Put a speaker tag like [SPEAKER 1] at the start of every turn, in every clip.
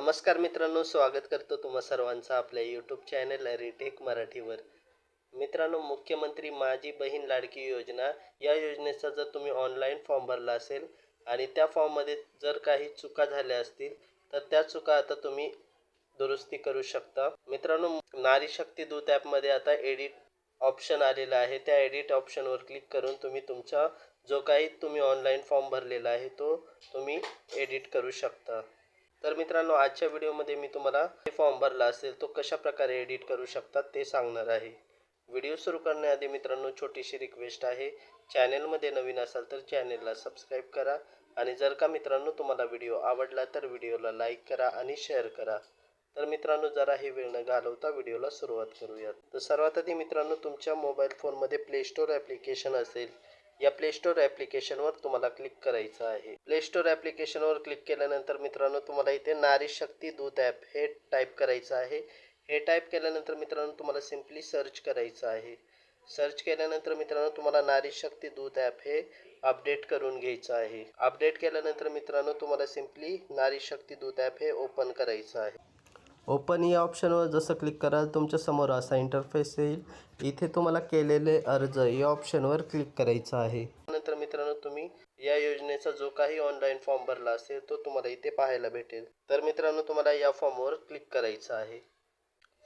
[SPEAKER 1] नमस्कार मित्रांनो स्वागत करतो तुम्हा सर्वांचं आपल्या यूट्यूब चॅनल रिटेक मराठीवर. मित्रांनो मुख्यमंत्री माझी बहीण लाडकी योजना या योजनेचा जर तुम्ही ऑनलाईन फॉर्म भरला असेल आणि त्या फॉर्ममध्ये जर काही चुका झाल्या असतील तर त्या चुका आता तुम्ही दुरुस्ती करू शकता. मित्रांनो नारी शक्ती दूत ॲपमध्ये आता एडिट ऑप्शन आलेला आहे. त्या एडिट ऑप्शनवर क्लिक करून तुम्ही तुमचा जो काही तुम्ही ऑनलाईन फॉर्म भरलेला आहे तो तुम्ही एडिट करू शकता. तर मित्रांनो आजच्या व्हिडिओमध्ये मी तुम्हाला फॉर्म भरला असेल तो कशा प्रकारे एडिट करू शकतात ते सांगणार आहे. व्हिडिओ सुरू करण्याआधी मित्रांनो छोटीशी रिक्वेस्ट आहे. चॅनेलमध्ये नवीन असाल तर चॅनेलला सबस्क्राईब करा. आणि जर का मित्रांनो तुम्हाला व्हिडिओ आवडला तर व्हिडिओला लाईक करा आणि शेअर करा. तर मित्रांनो जरा हे वेळ न घालवता व्हिडिओला सुरुवात करूयात. तर सर्वात आधी मित्रांनो तुमच्या मोबाईल फोनमध्ये प्ले स्टोअर ॲप्लिकेशन असेल या प्ले स्टोर ॲप्लिकेशनवर तुम्हाला क्लिक करायचं आहे. प्ले स्टोर ॲप्लिकेशनवर क्लिक केल्यानंतर मित्रांनो तुम्हाला इथे नारी शक्ती दूध ॲप हे टाईप करायचं आहे. हे टाईप केल्यानंतर मित्रांनो तुम्हाला सिम्पली सर्च करायचं आहे. सर्च केल्यानंतर मित्रांनो तुम्हाला नारी शक्ती दूध ॲप हे अपडेट करून घ्यायचं आहे. अपडेट केल्यानंतर मित्रांनो तुम्हाला सिम्पली नारी शक्ती दूध ॲप हे ओपन करायचं आहे. ओपन या ऑप्शनवर जसं क्लिक कराल तुमच्यासमोर असा इंटरफेस येईल. इथे तुम्हाला केलेले अर्ज या ऑप्शनवर क्लिक करायचं आहे. नंतर मित्रांनो तुम्ही या योजनेचा जो काही ऑनलाईन फॉर्म भरला असेल तो तुम्हाला इथे पाहायला भेटेल. तर मित्रांनो तुम्हाला या फॉर्मवर क्लिक करायचं आहे.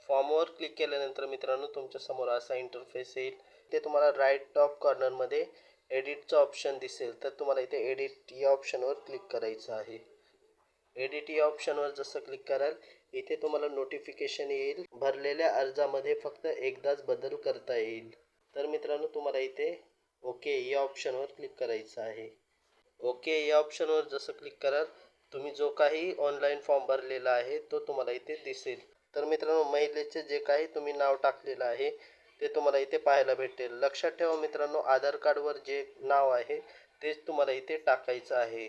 [SPEAKER 1] फॉर्मवर क्लिक केल्यानंतर मित्रांनो तुमच्यासमोर असा इंटरफेस येईल. ते तुम्हाला राईट टॉप कॉर्नरमध्ये एडिटचं ऑप्शन दिसेल. तर तुम्हाला इथे एडिट या ऑप्शनवर क्लिक करायचं आहे. एडिट या ऑप्शनवर जसं क्लिक कराल इथे तुम्हाला नोटिफिकेशन येईल. भरलेल्या अर्जामध्ये फक्त एकदाच बदल करता येईल. तर मित्रांनो तुम्हाला इथे ओके या ऑप्शनवर क्लिक करायचं आहे. ओके या ऑप्शनवर जसं क्लिक कराल तुम्ही जो काही ऑनलाईन फॉर्म भरलेला आहे तो तुम्हाला इथे दिसेल. तर मित्रांनो महिलेचे जे काही तुम्ही नाव टाकलेलं आहे ते तुम्हाला इथे पाहायला भेटेल. लक्षात ठेवा मित्रांनो आधार कार्डवर जे नाव आहे तेच तुम्हाला इथे टाकायचं आहे.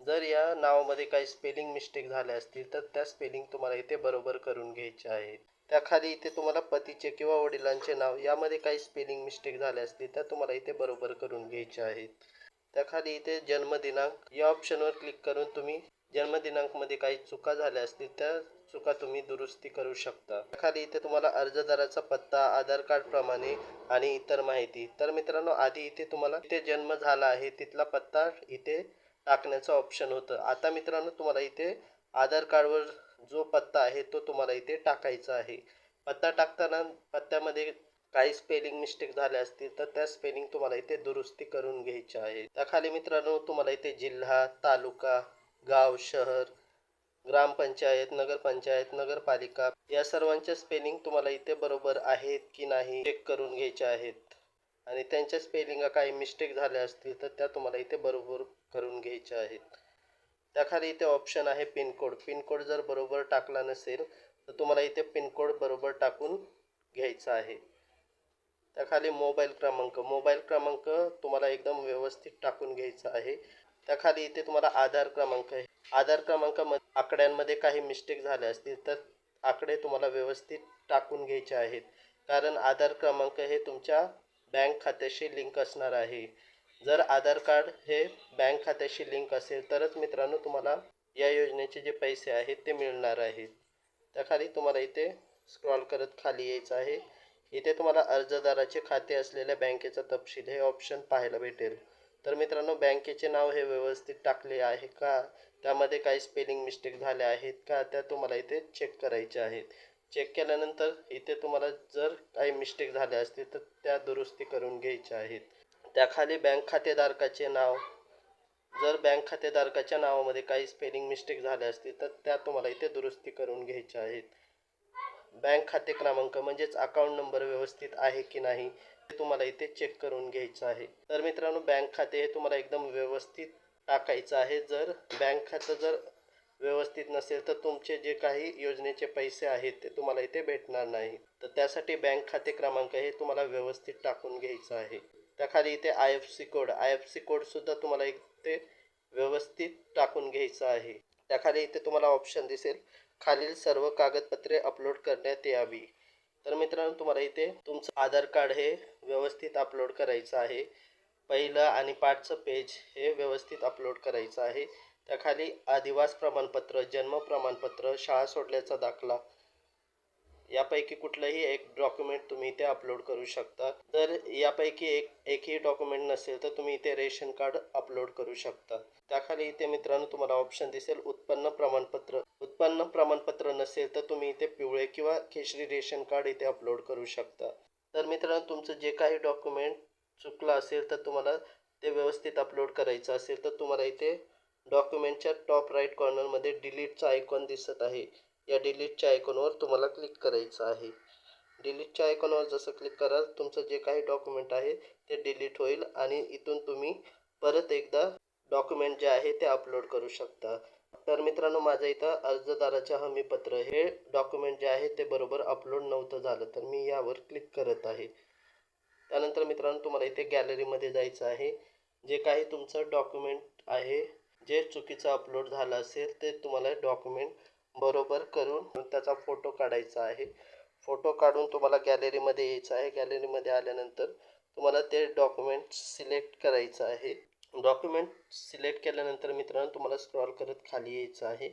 [SPEAKER 1] जर या नावामध्ये काही स्पेलिंग मिस्टेक झाल्या असतील तर त्या स्पेलिंग तुम्हाला इथे बरोबर करून घ्यायचे आहेत. त्याखाली इथे तुम्हाला पतीचे किंवा वडिलांचे नाव यामध्ये काही स्पेलिंग मिस्टेक झाल्या असतील तर तुम्हाला इथे बरोबर करून घ्यायचे आहेत. त्याखाली इथे जन्मदिनांक या ऑप्शनवर क्लिक करून तुम्ही जन्मदिनांकमध्ये काही चुका झाल्या असतील त्या चुका तुम्ही दुरुस्ती करू शकता. खाली इथे तुम्हाला अर्जदाराचा पत्ता आधार कार्ड प्रमाणे आणि इतर माहिती. तर मित्रांनो आधी इथे तुम्हाला इथे जन्म झाला आहे तिथला पत्ता इथे टाकण्याचं ऑप्शन होतं. आता मित्रांनो तुम्हाला इथे आधार कार्डवर जो पत्ता आहे तो तुम्हाला इथे टाकायचा आहे. पत्ता टाकताना पत्त्यामध्ये काही स्पेलिंग मिस्टेक झाल्या असतील तर त्या स्पेलिंग तुम्हाला इथे दुरुस्ती करून घ्यायच्या आहे. त्याखाली मित्रांनो तुम्हाला इथे जिल्हा तालुका गाव शहर ग्रामपंचायत नगरपंचायत नगरपालिका या सर्वांच्या स्पेलिंग तुम्हाला इथे बरोबर आहेत की नाही चेक करून घ्यायच्या आहेत. आणि त्यांच्या स्पेलिंग काही मिस्टेक झाल्या असतील तर त्या तुम्हाला इथे बरोबर करून घ्यायच्या आहेत. त्याखाली इथे ऑप्शन आहे पिनकोड. पिनकोड जर बरोबर टाकला नसेल तर तुम्हाला इथे पिनकोड बरोबर टाकून घ्यायचा आहे. त्याखाली मोबाईल क्रमांक. मोबाईल क्रमांक तुम्हाला एकदम व्यवस्थित टाकून घ्यायचा आहे. त्याखाली इथे तुम्हाला आधार क्रमांक आहे. आधार क्रमांकामध्ये आकड्यांमध्ये काही मिस्टेक झाल्या असतील तर आकडे तुम्हाला व्यवस्थित टाकून घ्यायचे आहेत. कारण आधार क्रमांक हे तुमच्या बँक खात्याशी लिंक असणार आहे. जर आधार कार्ड हे बँक खात्याशी लिंक असेल तरच मित्रांनो तुम्हाला या योजनेचे जे पैसे आहेत ते मिळणार आहेत. त्याखाली तुम्हाला इथे स्क्रॉल करत खाली यायचं आहे. इथे तुम्हाला अर्जदाराचे खाते असलेल्या बँकेचा तपशील हे ऑप्शन पाहायला भेटेल. तर मित्रांनो बँकेचे नाव हे व्यवस्थित टाकले आहे का? त्यामध्ये काही स्पेलिंग मिस्टेक झाल्या आहेत का? त्या तुम्हाला इथे चेक करायच्या आहेत. चेक केल्यानंतर इथे तुम्हाला जर काही मिस्टेक झाल्या असतील तर त्या दुरुस्ती करून घ्यायच्या आहेत. त्याखाली बँक खातेधारकाचे नाव जर बँक खातेधारकाच्या नावामध्ये काही स्पेलिंग मिस्टेक झाल्या असतील तर त्या तुम्हाला इथे दुरुस्ती करून घ्यायच्या आहेत. बँक खाते क्रमांक म्हणजेच अकाउंट नंबर व्यवस्थित आहे की नाही ते तुम्हाला इथे चेक करून घ्यायचं आहे. तर मित्रांनो बँक खाते हे तुम्हाला एकदम व्यवस्थित टाकायचं आहे. जर बँक खातं जर व्यवस्थित नसेल तर तुमचे जे काही योजनेचे पैसे आहेत ते तुम्हाला इथे भेटणार नाही. तर त्यासाठी बँक खाते क्रमांक हे तुम्हाला व्यवस्थित टाकून घ्यायचं आहे. त्याखाली इथे I F C code I F C कोडसुद्धा तुम्हाला इथे व्यवस्थित टाकून घ्यायचं आहे. त्याखाली इथे तुम्हाला ऑप्शन दिसेल. खालील सर्व कागदपत्रे अपलोड करण्यात यावी. तर मित्रांनो तुम्हाला इथे तुमचं आधार कार्ड हे व्यवस्थित अपलोड करायचं आहे. पहिलं आणि पाठचं पेज हे व्यवस्थित अपलोड करायचं आहे. त्याखाली आदिवास प्रमाणपत्र जन्म प्रमाणपत्र शाळा सोडल्याचा दाखला यापैकी कुठलंही एक डॉक्युमेंट तुम्ही इथे अपलोड करू शकता. जर यापैकी एक एकही डॉक्युमेंट नसेल तर तुम्ही इथे रेशन कार्ड अपलोड करू शकता. त्याखाली इथे मित्रांनो तुम्हाला ऑप्शन दिसेल उत्पन्न प्रमाणपत्र. उत्पन्न प्रमाणपत्र नसेल तर तुम्ही इथे पिवळे किंवा केशरी रेशन कार्ड इथे अपलोड करू शकता. तर मित्रांनो तुमचं जे काही डॉक्युमेंट चुकलं असेल तर तुम्हाला ते व्यवस्थित अपलोड करायचं असेल तर तुम्हाला इथे डॉक्युमेंटच्या टॉप राईट कॉर्नरमध्ये डिलीटचा आयकॉन दिसत आहे. या डिलीटच्या आयकॉनवर तुम्हाला क्लिक करायचं आहे. डिलीटच्या आयकॉनवर जसं क्लिक कराल तुमचं जे काही डॉक्युमेंट आहे ते डिलीट होईल आणि इथून तुम्ही परत एकदा डॉक्युमेंट जे आहे ते अपलोड करू शकता. तर मित्रांनो माझं इथं अर्जदाराचे हमीपत्र हे डॉक्युमेंट जे आहे ते बरोबर अपलोड नव्हतं झालं तर मी यावर क्लिक करत आहे. त्यानंतर मित्रांनो तुम्हाला इथे गॅलरीमध्ये जायचं आहे. जे काही तुमचं डॉक्युमेंट आहे जे चुकीचं अपलोड झालं असेल ते तुम्हाला डॉक्युमेंट बरोबर करून त्याचा फोटो काढायचा आहे. फोटो काढून तुम्हाला गॅलरीमध्ये यायचं आहे. गॅलरीमध्ये आल्यानंतर तुम्हाला ते डॉक्युमेंट सिलेक्ट करायचं आहे. डॉक्युमेंट सिलेक्ट केल्यानंतर मित्रांनो तुम्हाला स्क्रॉल करत खाली यायचं आहे.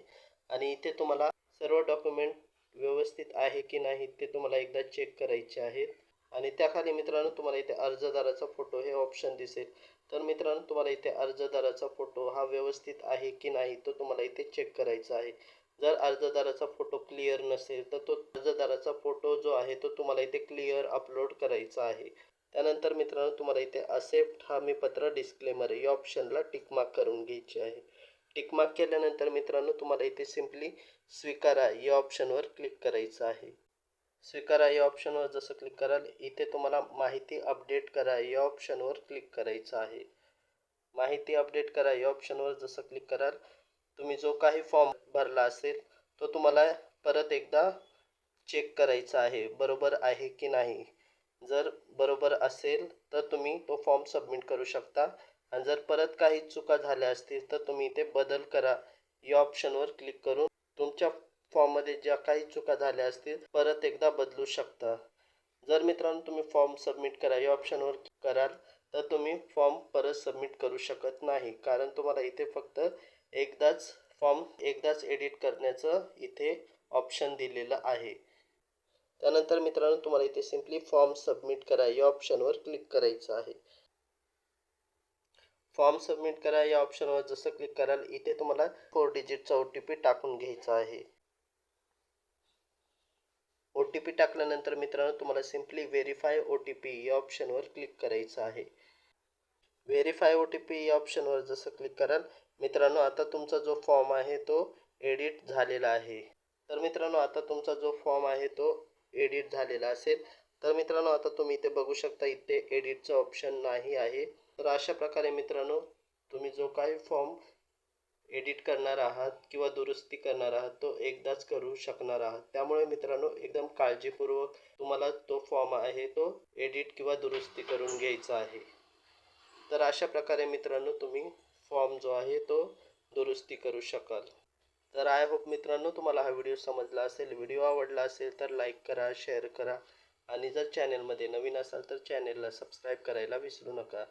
[SPEAKER 1] आणि इथे तुम्हाला सर्व डॉक्युमेंट व्यवस्थित आहे की नाही ते तुम्हाला एकदा चेक करायचे आहेत. आणि त्याखाली मित्रांनो तुम्हाला इथे अर्जदाराचा फोटो हे ऑप्शन दिसेल. तर मित्रांनो तुम्हाला इथे अर्जदाराचा फोटो हा व्यवस्थित आहे की नाही तो तुम्हाला इथे चेक करायचा आहे. जर अर्जदाराचा फोटो क्लिअर नसेल तर तो अर्जदाराचा फोटो जो आहे तो तुम्हाला इथे क्लिअर अपलोड करायचा आहे. त्यानंतर मित्रांनो तुम्हाला इथे असेप्ट हमीपत्र डिस्क्लेमर या ऑप्शनला टिकमार्क करून घ्यायची आहे. टिकमार्क केल्यानंतर मित्रांनो तुम्हाला इथे सिम्पली स्वीकारा या ऑप्शनवर क्लिक करायचं आहे. स्वीकारा या ऑप्शनवर जसं क्लिक कराल इथे तुम्हाला माहिती अपडेट करा या ऑप्शनवर क्लिक करायचं आहे. माहिती अपडेट करा या ऑप्शनवर जसं क्लिक कराल तुम्ही जो काही फॉर्म भरला असेल तो तुम्हाला परत एकदा चेक करायचा आहे बरोबर आहे की नाही. जर बरोबर असेल तर तुम्ही तो फॉर्म सबमिट करू शकता. आणि जर परत काही चुका झाल्या असतील तर तुम्ही ते बदल करा. या ऑप्शनवर क्लिक करून तुमच्या फॉर्ममध्ये ज्या काही चुका झाल्या असतील परत एकदा बदलू शकता. जर मित्रांनो तुम्ही फॉर्म सबमिट करा या ऑप्शनवर कराल तर तुम्ही फॉर्म परत सबमिट करू शकत नाही. कारण तुम्हाला इथे फक्त एकदाच फॉर्म एकदाच एडिट करण्याचं इथे ऑप्शन दिलेलं आहे. त्यानंतर मित्रांनो तुम्हाला इथे सिम्पली फॉर्म सबमिट करा या ऑप्शनवर क्लिक करायचं आहे. फॉर्म सबमिट करा या ऑप्शनवर जसं क्लिक कराल इथे तुम्हाला फोर डिजिटचा ओ टी पी टाकून घ्यायचा आहे. ओ टी पी टाकल्यानंतर मित्रांनो तुम्हाला simply verify O T P या ऑप्शनवर क्लिक करायचं आहे. व्हेरीफाय ओ टी पी या ऑप्शनवर जसं क्लिक कराल. मित्रांनो आता तुमचा जो फॉर्म आहे तो एडिट झालेला आहे. तर मित्रांनो आता तुमचा जो फॉर्म आहे तो एडिट झालेला असेल. तर मित्रांनो आता तुम्ही इथे बघू शकता इथे एडिटचं ऑप्शन नाही आहे. तर अशा प्रकारे मित्रांनो तुम्ही जो काही फॉर्म एडिट करणार आहात किंवा दुरुस्ती करणार आहात तो एकदाच करू शकणार आहात. त्यामुळे मित्रांनो एकदम काळजीपूर्वक तुम्हाला तो फॉर्म आहे तो एडिट किंवा दुरुस्ती करून घ्यायचा आहे. तर अशा प्रकारे मित्रांनो तुम्ही फॉर्म जो आहे तो दुरुस्ती करू शकाल. तर आय होप मित्रांनो तुम्हाला हा व्हिडिओ समजला असेल. व्हिडिओ आवडला असेल तर लाईक करा शेअर करा. आणि जर चॅनलमध्ये नवीन असाल तर चॅनेलला सबस्क्राईब करायला विसरू नका.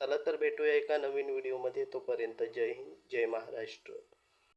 [SPEAKER 1] चला तर भेटूया एका नवीन व्हिडिओमध्ये तोपर्यंत जय हिंद जय महाराष्ट्र.